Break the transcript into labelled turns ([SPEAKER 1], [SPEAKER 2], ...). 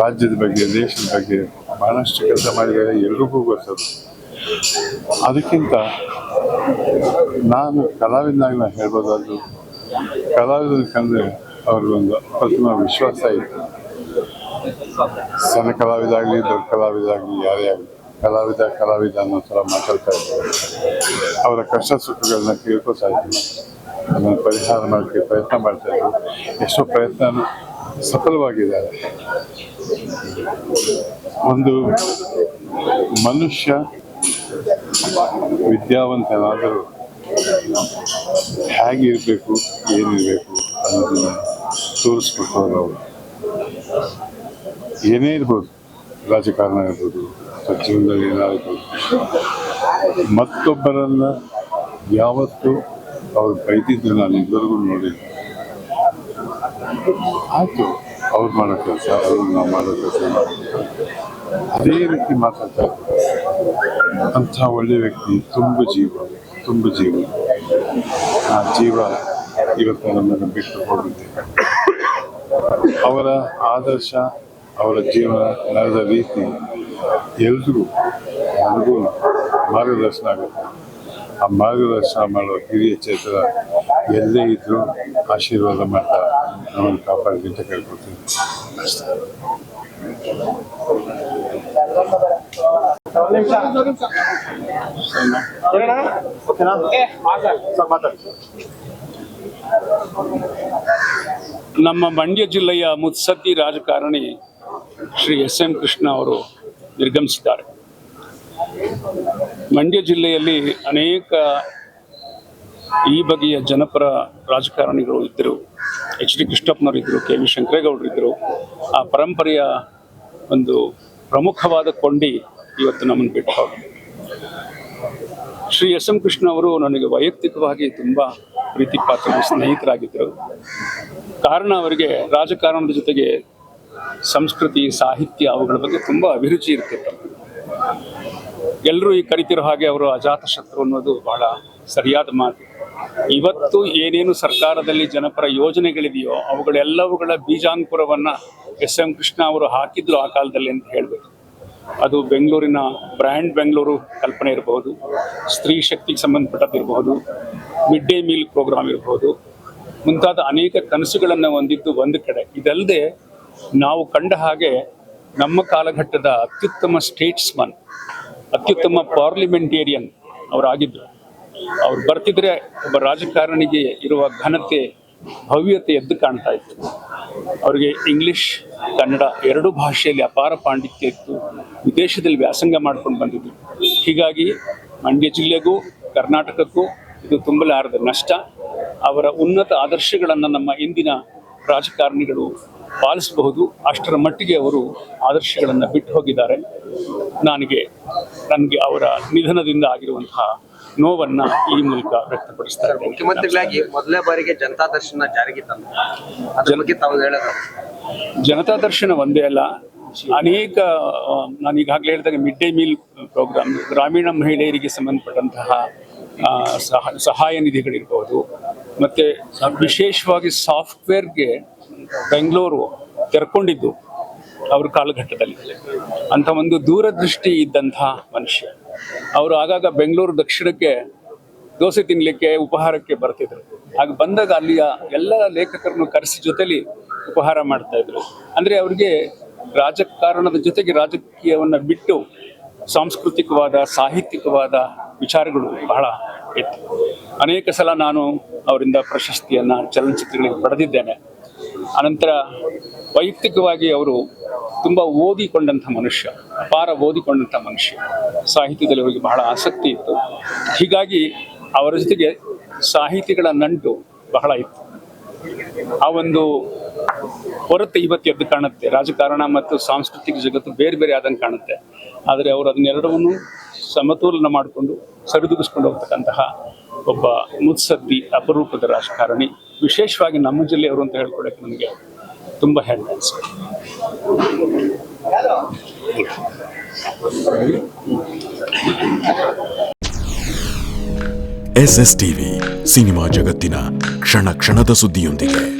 [SPEAKER 1] ರಾಜ್ಯದ ಬಗ್ಗೆ, ದೇಶದ ಬಗ್ಗೆ, ಬಹಳಷ್ಟು ಕೆಲಸ ಮಾಡಿದರೆ ಎಲ್ರಿಗೂ ಗೊತ್ತದು. ಅದಕ್ಕಿಂತ ನಾನು ಕಲಾವಿದಾಗ ನಾನು ಹೇಳ್ಬೋದಾದ್ರು, ಕಲಾವಿದನ ಕಂಡ್ರೆ ಅವ್ರಿಗೊಂದು ಅಪ್ರತಿಮ ವಿಶ್ವಾಸ ಇತ್ತು ಸಣ್ಣ ಕಲಾವಿದಾಗಲಿ ದೊಡ್ಡ ಕಲಾವಿದ ಆಗಲಿ, ಯಾರೇ ಆಗಲಿ, ಕಲಾವಿದ ಕಲಾವಿದ ಅನ್ನೋ ಥರ ಮಾತಾಡ್ತಾ ಇದ್ದಾರೆ. ಅವರ ಕಷ್ಟ ಸುಖಗಳನ್ನ ಕೇಳ್ಕೊತಾ ಇದ್ದೀನಿ ಅದನ್ನು ಪರಿಹಾರ ಮಾಡೋಕ್ಕೆ ಪ್ರಯತ್ನ ಮಾಡ್ತಾ ಎಷ್ಟೋ ಪ್ರಯತ್ನ ಸಫಲವಾಗಿದ್ದಾರೆ. ಒಂದು ಮನುಷ್ಯ ವಿದ್ಯಾವಂತನಾದರೂ ಹೇಗಿರಬೇಕು, ಏನಿರಬೇಕು ಅನ್ನೋದನ್ನು ತೋರಿಸ್ಕೊಟ್ಟವ್ರು ಅವರು ಏನೇ ಇರ್ಬೋದು, ರಾಜಕಾರಣ ಇರ್ಬೋದು ಜೀವನದಲ್ಲಿ ಏನಾಗಿರ್ಬೋದು ಮತ್ತೊಬ್ಬರನ್ನು ಯಾವತ್ತೂ ಅವ್ರು ಬೈದಿದ್ದು ನಾನು ಇದುವರೆಗೂ ನೋಡಿಲ್ಲ. ಆಯಿತು. ಅವ್ರು ಮಾಡೋ ಕೆಲಸ, ಅವ್ರು ನಾವು ಮಾಡೋ ಕೆಲಸ ಅದೇ ರೀತಿ ಮಾತಾಡ್ತಾ ಅಂಥ ಒಳ್ಳೆಯ ವ್ಯಕ್ತಿ, ತುಂಬ ಜೀವ ತುಂಬ ಜೀವ. ಆ ಜೀವ ಇವತ್ತು ನಮ್ಮನ್ನು ಬಿಟ್ಟು ಹೋಗಿದೆ. ಅವರ ಆದರ್ಶ, ಅವರ ಜೀವನ ನಡೆದ ರೀತಿ ಎಲ್ರಿಗೂ ನನಗೂ ಮಾರ್ಗದರ್ಶನ ಆಗುತ್ತೆ. ಆ ಮಾರ್ಗದರ್ಶನ ಮಾಡುವ ಹಿರಿಯ ಚೇತರ ಎಲ್ಲೇ ಇದ್ದರೂ ಆಶೀರ್ವಾದ ಮಾಡ್ತಾ ಕಾಪಾಡಿ ಅಂತ
[SPEAKER 2] ನಮ್ಮ ಮಂಡ್ಯ ಜಿಲ್ಲೆಯ ಮುತ್ಸದ್ದಿ ರಾಜಕಾರಣಿ ಶ್ರೀ ಎಸ್ ಎಂ ಕೃಷ್ಣ ಅವರು ನಿರ್ಗಮಿಸಿದ್ದಾರೆ. ಮಂಡ್ಯ ಜಿಲ್ಲೆಯಲ್ಲಿ ಅನೇಕ ಈ ಬಗೆಯ ಜನಪರ ರಾಜಕಾರಣಿಗಳು ಇದ್ದರು, ಎಚ್ ಡಿ ಕೃಷ್ಣಪ್ಪನವರು ಇದ್ದರು, ಕೆ ವಿ ಶಂಕರೇಗೌಡರು ಇದ್ದರು, ಆ ಪರಂಪರೆಯ ಒಂದು ಪ್ರಮುಖವಾದ ಕೊಂಡಿ ಇವತ್ತು ನಮ್ಮನ್ನು ಬಿಟ್ಟು ಶ್ರೀ ಎಸ್ ಎಂ ಕೃಷ್ಣ ಅವರು ನನಗೆ ವೈಯಕ್ತಿಕವಾಗಿ ತುಂಬ ಪ್ರೀತಿ ಪಾತ್ರ ಸ್ನೇಹಿತರಾಗಿದ್ದರು. ಕಾರಣ ಅವರಿಗೆ ರಾಜಕಾರಣದ ಜೊತೆಗೆ ಸಂಸ್ಕೃತಿ, ಸಾಹಿತ್ಯ ಅವುಗಳ ಬಗ್ಗೆ ತುಂಬ ಅಭಿರುಚಿ ಇರ್ತಿತ್ತು. ಎಲ್ಲರೂ ಈ ಕರಿತಿರೋ ಹಾಗೆ ಅವರು ಅಜಾತಶತ್ರು ಅನ್ನೋದು ಬಹಳ ಸರಿಯಾದ ಮಾತು. ಇವತ್ತು ಏನೇನು ಸರ್ಕಾರದಲ್ಲಿ ಜನಪರ ಯೋಜನೆಗಳಿದೆಯೋ ಅವುಗಳೆಲ್ಲವುಗಳ ಬೀಜಾಂಕುರವನ್ನ ಎಸ್ ಎಂ ಕೃಷ್ಣ ಅವರು ಹಾಕಿದ್ರು ಆ ಕಾಲದಲ್ಲಿ ಅಂತ ಹೇಳಬೇಕು. ಅದು ಬೆಂಗಳೂರಿನ ಬ್ರ್ಯಾಂಡ್ ಬೆಂಗಳೂರು ಕಲ್ಪನೆ ಇರಬಹುದು, ಸ್ತ್ರೀ ಶಕ್ತಿಗೆ ಸಂಬಂಧಪಟ್ಟದ್ದಿರಬಹುದು ಮಿಡ್ ಡೇ ಮೀಲ್ ಪ್ರೋಗ್ರಾಮ್ ಇರಬಹುದು, ಮುಂತಾದ ಅನೇಕ ಕನಸುಗಳನ್ನು ಹೊಂದಿದ್ದು ಒಂದು ಕಡೆ. ಇದಲ್ಲದೆ ನಾವು ಕಂಡ ಹಾಗೆ ನಮ್ಮ ಕಾಲಘಟ್ಟದ ಅತ್ಯುತ್ತಮ ಸ್ಟೇಟ್ಸ್ಮನ್, ಅತ್ಯುತ್ತಮ ಪಾರ್ಲಿಮೆಂಟೇರಿಯನ್ ಅವರಾಗಿದ್ದರು. ಅವ್ರು ಬರ್ತಿದ್ರೆ ಒಬ್ಬ ರಾಜಕಾರಣಿಗೆ ಇರುವ ಘನತೆ ಭವ್ಯತೆ ಎದ್ದು ಕಾಣ್ತಾ ಇತ್ತು. ಅವರಿಗೆ ಇಂಗ್ಲಿಷ್, ಕನ್ನಡ ಎರಡೂ ಭಾಷೆಯಲ್ಲಿ ಅಪಾರ ಪಾಂಡಿತ್ಯ ಇತ್ತು. ವಿದೇಶದಲ್ಲಿ ವ್ಯಾಸಂಗ ಮಾಡ್ಕೊಂಡು ಬಂದಿದ್ದು ಹೀಗಾಗಿ ಮಂಡ್ಯ ಜಿಲ್ಲೆಗೂ, ಕರ್ನಾಟಕಕ್ಕೂ ಇದು ತುಂಬಲಾರದ ನಷ್ಟ. ಅವರ ಉನ್ನತ ಆದರ್ಶಗಳನ್ನು ನಮ್ಮ ಇಂದಿನ ರಾಜಕಾರಣಿಗಳು ಪಾಲಿಸಬಹುದು. ಅಷ್ಟರ ಮಟ್ಟಿಗೆ ಅವರು ಆದರ್ಶಗಳನ್ನು ಬಿಟ್ಟು ಹೋಗಿದ್ದಾರೆ. ನನಗೆ ನನಗೆ ಅವರ ನಿಧನದಿಂದ ಆಗಿರುವಂತಹ ನೋವನ್ನ ಈ ಮೂಲಕ ವ್ಯಕ್ತಪಡಿಸ್ತಾರೆ.
[SPEAKER 3] ಮುಖ್ಯಮಂತ್ರಿಗಳಾಗಿ ಮೊದಲೇ ಬಾರಿಗೆ ಜನತಾ ದರ್ಶನ ಜಾರಿಗೆ ತಂದ ತಾವು ಹೇಳೋದು.
[SPEAKER 2] ಜನತಾ ದರ್ಶನ ಒಂದೇ ಅಲ್ಲ ಅನೇಕ ನಾನು ಈಗಾಗಲೇ ಹೇಳಿದಾಗ ಮಿಡ್ ಡೇ ಮೀಲ್ ಪ್ರೋಗ್ರಾಮ್ ಗ್ರಾಮೀಣ ಮಹಿಳೆಯರಿಗೆ ಸಂಬಂಧಪಟ್ಟಂತಹ ಸಹ- ಸಹಾಯ ನಿಧಿಗಳಿರ್ಬೋದು. ಮತ್ತೆ ವಿಶೇಷವಾಗಿ ಸಾಫ್ಟ್ವೇರ್ಗೆ ಬೆಂಗಳೂರು ತೆರ್ಕೊಂಡಿದ್ದು ಅವ್ರ ಕಾಲಘಟ್ಟದಲ್ಲಿ. ಅಂತ ಒಂದು ದೂರದೃಷ್ಟಿ ಇದ್ದಂತಹ ಮನುಷ್ಯ. ಅವರು ಆಗಾಗ ಬೆಂಗಳೂರು ದಕ್ಷಿಣಕ್ಕೆ ದೋಸೆ ತಿನ್ಲಿಕ್ಕೆ, ಉಪಹಾರಕ್ಕೆ ಬರ್ತಿದ್ರು. ಆಗ ಬಂದಾಗ ಅಲ್ಲಿಯ ಎಲ್ಲ ಲೇಖಕರನ್ನು ಕರೆಸಿ ಜೊತೆಲಿ ಉಪಹಾರ ಮಾಡ್ತಾ ಇದ್ರು. ಅಂದ್ರೆ ಅವ್ರಿಗೆ ರಾಜಕಾರಣದ ಜೊತೆಗೆ ರಾಜಕೀಯವನ್ನ ಬಿಟ್ಟು ಸಾಂಸ್ಕೃತಿಕವಾದ, ಸಾಹಿತ್ಯಿಕವಾದ ವಿಚಾರಗಳು ಬಹಳ ಇತ್ತು. ಅನೇಕ ಸಲ ನಾನು ಅವರಿಂದ ಪ್ರಶಸ್ತಿಯನ್ನ, ಚಲನಚಿತ್ರಗಳಿಗೆ ಪಡೆದಿದ್ದೇನೆ. ಅನಂತರ ವೈಯಕ್ತಿಕವಾಗಿ ಅವರು ತುಂಬ ಓದಿಕೊಂಡಂಥ ಮನುಷ್ಯ, ಅಪಾರ ಓದಿಕೊಂಡಂಥ ಮನುಷ್ಯ. ಸಾಹಿತ್ಯದಲ್ಲಿ ಅವರಿಗೆ ಬಹಳ ಆಸಕ್ತಿ ಇತ್ತು. ಹೀಗಾಗಿ ಅವರ ಜೊತೆಗೆ ಸಾಹಿತಿಗಳ ನಂಟು ಬಹಳ ಇತ್ತು. ಆ ಒಂದು ಹೊರತು ಇವತ್ತು ಎದ್ದು ಕಾಣುತ್ತೆ. ರಾಜಕಾರಣ ಮತ್ತು ಸಾಂಸ್ಕೃತಿಕ ಜಗತ್ತು ಬೇರೆ ಬೇರೆ ಆದಂಗೆ ಕಾಣುತ್ತೆ. ಆದರೆ ಅವರು ಅದನ್ನೆರಡವನ್ನು ಸಮತೋಲನ ಮಾಡಿಕೊಂಡು ಸರಿದೂಗಿಸ್ಕೊಂಡು ಹೋಗ್ತಕ್ಕಂತಹ ಒಬ್ಬ ಮುತ್ಸದ್ದಿ ಅಪರೂಪದ ರಾಜಕಾರಣಿ. ವಿಶೇಷವಾಗಿ ನಮ್ಮ ಜಿಲ್ಲೆಯವರು ಅಂತ ಹೇಳ್ಕೊಡಕ್ಕೆ ನನಗೆ ತುಂಬ ಹೆಮ್ಮೆ
[SPEAKER 4] ಎಸ್ ಎಸ್ ಟಿವಿ ಸಿನಿಮಾ ಜಗತ್ತಿನ ಕ್ಷಣ ಕ್ಷಣದ ಸುದ್ದಿಯೊಂದಿಗೆ.